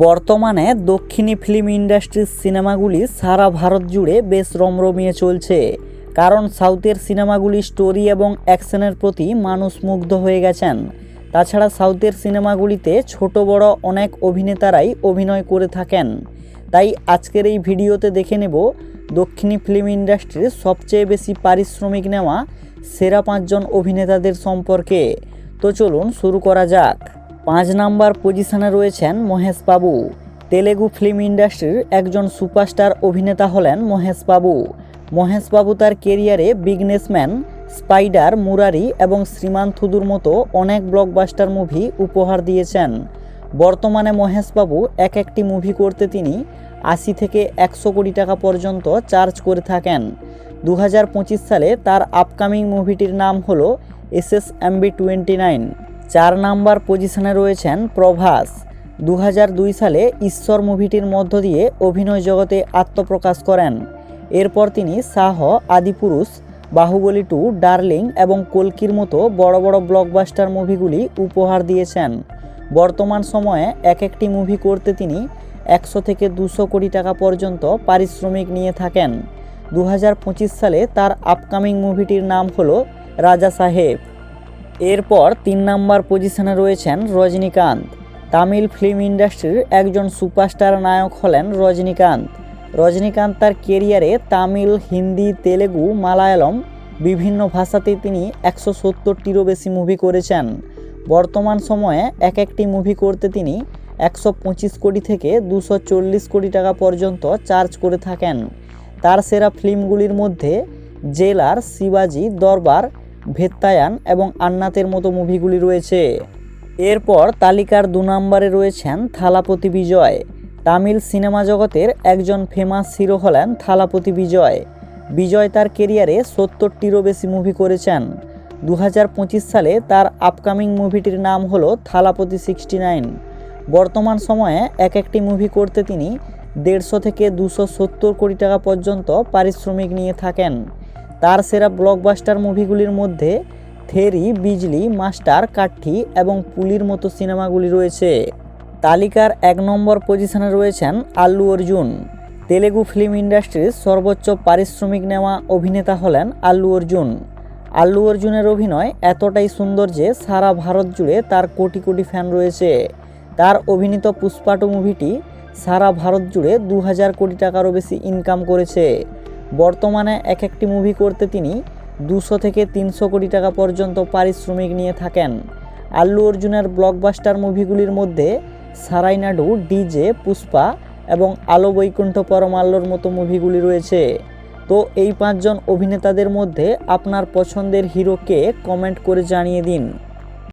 বর্তমানে দক্ষিণী ফিল্ম ইন্ডাস্ট্রির সিনেমাগুলি সারা ভারত জুড়ে বেশ রমরমিয়ে চলছে। কারণ সাউথের সিনেমাগুলি স্টোরি এবং অ্যাকশনের প্রতি মানুষ মুগ্ধ হয়ে গেছেন। তাছাড়া সাউথের সিনেমাগুলিতে ছোট বড় অনেক অভিনেতারাই অভিনয় করে থাকেন। তাই আজকের এই ভিডিওতে দেখে নেব দক্ষিণী ফিল্ম ইন্ডাস্ট্রির সবচেয়ে বেশি পারিশ্রমিক নেওয়া সেরা পাঁচজন অভিনেতাদের সম্পর্কে। তো চলুন শুরু করা যাক। পাঁচ নাম্বার পজিশনে রয়েছেন মহেশ বাবু। তেলেগু ফিল্ম ইন্ডাস্ট্রির একজন সুপারস্টার অভিনেতা হলেন মহেশ বাবু। মহেশ বাবু তার কেরিয়ারে বিগনেসম্যান, স্পাইডার, মুরারি এবং শ্রীমান থুদুর মতো অনেক ব্লকবাস্টার মুভি উপহার দিয়েছেন। বর্তমানে মহেশবাবু এক একটি মুভি করতে তিনি আশি থেকে একশো কোটি টাকা পর্যন্ত চার্জ করে থাকেন। দু হাজার পঁচিশ সালে তার আপকামিং মুভিটির নাম হলো S S MB twenty nine. চার নাম্বার পজিশনে রয়েছেন প্রভাস। দু হাজার দুই সালে ঈশ্বর মুভিটির মধ্য দিয়ে অভিনয় জগতে আত্মপ্রকাশ করেন। এরপর তিনি শাহ, আদিপুরুষ, বাহুবলী টু, ডার্লিং এবং কলকির মতো বড় বড় ব্লকবাস্টার মুভিগুলি উপহার দিয়েছেন। বর্তমান সময়ে এক একটি মুভি করতে তিনি একশো থেকে দুশো কোটি টাকা পর্যন্ত পারিশ্রমিক নিয়ে থাকেন। দু হাজার পঁচিশ সালে তার আপকামিং মুভিটির নাম হলো রাজা সাহেব। এরপর তিন নাম্বার পজিশনে রয়েছেন রজনীকান্ত। তামিল ফিল্ম ইন্ডাস্ট্রির একজন সুপারস্টার নায়ক হলেন রজনীকান্ত। রজনীকান্ত তার কেরিয়ারে তামিল, হিন্দি, তেলেগু, মালায়ালম বিভিন্ন ভাষাতে তিনি একশো সত্তরটিরও বেশি মুভি করেছেন। বর্তমান সময়ে এক একটি মুভি করতে তিনি একশো পঁচিশ কোটি থেকে দুশো চল্লিশ কোটি টাকা পর্যন্ত চার্জ করে থাকেন। তার সেরা ফিল্মগুলির মধ্যে জেলার শিবাজি, দরবার ভেত্তায়ান এবং আন্নাতের মতো মুভিগুলি রয়েছে। এরপর তালিকার দু নম্বরে রয়েছেন থালাপতি বিজয়। তামিল সিনেমা জগতের একজন ফেমাস হিরো হলেন থালাপতি বিজয়। বিজয় তার কেরিয়ারে সত্তরটিরও বেশি মুভি করেছেন। দু হাজার পঁচিশ সালে তার আপকামিং মুভিটির নাম হলো থালাপতি সিক্সটি নাইন। বর্তমান সময়ে এক একটি মুভি করতে তিনি দেড়শো থেকে দুশো সত্তর কোটি টাকা পর্যন্ত পারিশ্রমিক নিয়ে থাকেন। তার সেরা ব্লকবাস্টার মুভিগুলির মধ্যে থেরি, বিজলি, মাস্টার, কাঠি এবং পুলির মতো সিনেমাগুলি রয়েছে। তালিকার এক নম্বর পজিশনে রয়েছেন আল্লু অর্জুন। তেলেগু ফিল্ম ইন্ডাস্ট্রির সর্বোচ্চ পারিশ্রমিক নেওয়া অভিনেতা হলেন আল্লু অর্জুন। আল্লু অর্জুনের অভিনয় এতটাই সুন্দর যে সারা ভারত জুড়ে তার কোটি কোটি ফ্যান রয়েছে। তার অভিনীত পুষ্পাটু মুভিটি সারা ভারত জুড়ে দু হাজার কোটি টাকারও বেশি ইনকাম করেছে। বর্তমানে এক একটি মুভি করতে তিনি দুশো থেকে তিনশো কোটি টাকা পর্যন্ত পারিশ্রমিক নিয়ে থাকেন। আল্লু অর্জুনের ব্লকবাস্টার মুভিগুলির মধ্যে সারাইনাডু ডিজে, পুষ্পা এবং আলো বৈকুণ্ঠ পরমাল্যর মতো মুভিগুলি রয়েছে। তো এই পাঁচজন অভিনেতাদের মধ্যে আপনার পছন্দের হিরোকে কমেন্ট করে জানিয়ে দিন।